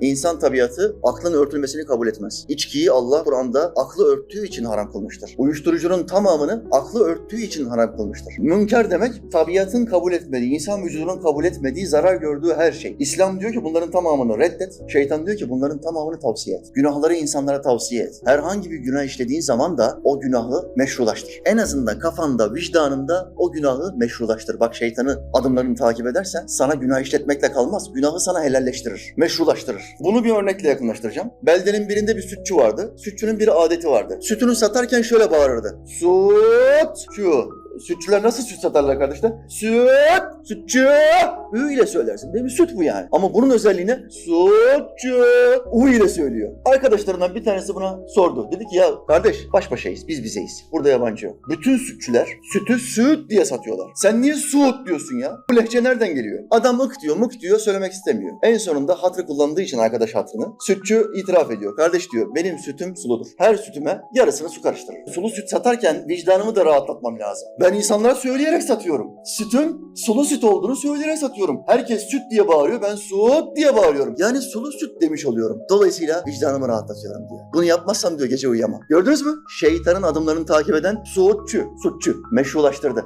İnsan tabiatı aklın örtülmesini kabul etmez. İçkiyi Allah Kur'an'da aklı örttüğü için haram kılmıştır. Uyuşturucunun tamamını aklı örttüğü için haram kılmıştır. Münker demek tabiatın kabul etmediği, insan vücudunun kabul etmediği, zarar gördüğü her şey. İslam diyor ki bunların tamamını reddet. Şeytan diyor ki bunların tamamını tavsiye et. Günahları insanlara tavsiye et. Herhangi bir günah işlediğin zaman da o günahı meşrulaştır. En azından kafanda, vicdanında o günahı meşrulaştır. Bak şeytanı adımlarını takip edersen sana günah işletmekle kalmaz. Günahı sana helalleştirir, meşrulaştırır. Bunu bir örnekle yakınlaştıracağım. Beldenin birinde bir sütçü vardı. Sütçünün bir adeti vardı. Sütünü satarken şöyle bağırırdı. Sütçü. Sütçüler nasıl süt satarlar kardeşler? Süt, sütçü. Ü ile söylersin. Değil mi? Süt bu yani. Ama bunun özelliği ne? Sütçü. U ile söylüyor. Arkadaşlarından bir tanesi buna sordu. Dedi ki ya kardeş baş başayız. Biz bizeyiz. Burada yabancı yok. Bütün sütçüler sütü süt diye satıyorlar. Sen niye suut diyorsun ya? Bu lehçe nereden geliyor? Adam ık diyor, mık diyor, söylemek istemiyor. En sonunda hatırı kullandığı için arkadaş hatırını sütçü itiraf ediyor. Kardeş diyor benim sütüm suludur. Her sütüme yarısını su karıştırır. Sulu süt satarken vicdanımı da rahatlatmam lazım. Ben insanlara söyleyerek satıyorum. Sütün sulu süt olduğunu söyleyerek satıyorum. Herkes süt diye bağırıyor, ben süt diye bağırıyorum. Yani sulu süt demiş oluyorum. Dolayısıyla vicdanımı rahatlatıyorum diyor. Bunu yapmazsam diyor gece uyuyamam. Gördünüz mü? Şeytanın adımlarını takip eden suutçu, sütçü meşrulaştırdı.